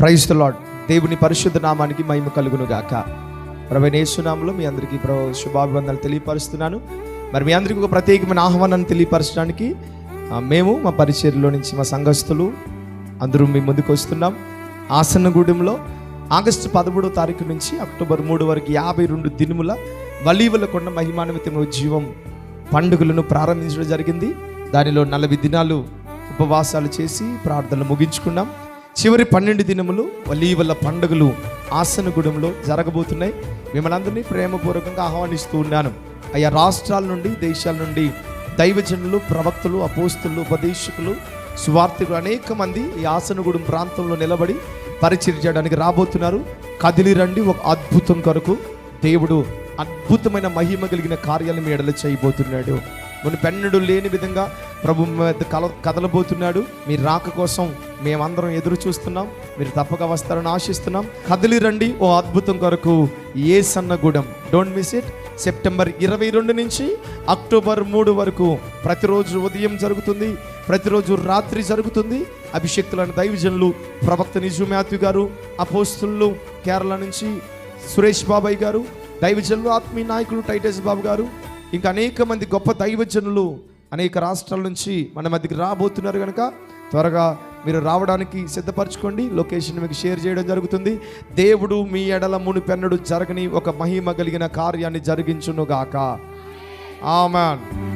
Praise the lord దేవుని పరిశుద్ధ నామానికి మహిమ కలుగును గాక. ప్రవీణేశ్వనామంలో మీ అందరికీ ప్ర శుభాభివందనలు తెలియపరుస్తున్నాను. మరి మీ అందరికీ ఒక ప్రత్యేకమైన ఆహ్వానాన్ని తెలియపరచడానికి మేము మా పరిచర్లో నుంచి మా సంఘస్థులు అందరూ మీ ముందుకు వస్తున్నాం. ఆసన్నగూడెంలో ఆగస్టు పదమూడో తారీఖు నుంచి అక్టోబర్ మూడు వరకు యాభై రెండు దినముల వలీవల కొండ మహిమాన్వితమైన జీవం పండుగలను ప్రారంభించడం జరిగింది. దానిలో నలభై దినాలు ఉపవాసాలు చేసి ప్రార్థనలు ముగించుకున్నాం. చివరి పన్నెండు దినములు వలీవల పండుగలు ఆసనగూడెంలో జరగబోతున్నాయి. మిమ్మల్ని అందరినీ ప్రేమపూర్వకంగా ఆహ్వానిస్తూ ఉన్నాను. ఆయా రాష్ట్రాల నుండి దేశాల నుండి దైవజనులు ప్రవక్తలు అపోస్తులు ఉపదేశకులు సువార్థికులు అనేక మంది ఈ ఆసనగూడెం ప్రాంతంలో నిలబడి పరిచయం చేయడానికి రాబోతున్నారు. కదిలిరండి ఒక అద్భుతం కొరకు. దేవుడు అద్భుతమైన మహిమ కలిగిన కార్యాలను మీ ఎడలు చేయబోతున్నాడు. మునిపెన్నడు లేని విధంగా ప్రభు మీద కల కదలబోతున్నాడు. మీ రాక కోసం మేమందరం ఎదురు చూస్తున్నాం. మీరు తప్పక వస్తారని ఆశిస్తున్నాం. కదిలి రండి ఓ అద్భుతం కొరకు ఏ Sannagudem. Don't miss it September ఇరవై రెండు నుంచి అక్టోబర్ మూడు వరకు ప్రతిరోజు ఉదయం జరుగుతుంది. ప్రతిరోజు రాత్రి జరుగుతుంది. అభిషక్తులైన దైవజనులు ప్రవక్త నిజు మాథ్యూ గారు అపోస్తులు కేరళ నుంచి సురేష్ బాబాయ్ గారు దైవజనులు ఆత్మీయ నాయకులు టైటస్ బాబు గారు ఇంకా అనేక మంది గొప్ప దైవజనులు అనేక రాష్ట్రాల నుంచి మన మధ్యకి రాబోతున్నారు కనుక త్వరగా మీరు రావడానికి సిద్ధపరచుకోండి. లొకేషన్ మీకు షేర్ చేయడం జరుగుతుంది. దేవుడు మీ ఎడల మునిపెన్నడు జరగని ఒక మహిమ కలిగిన కార్యాన్ని జరిగించునుగాక ఆమెన్.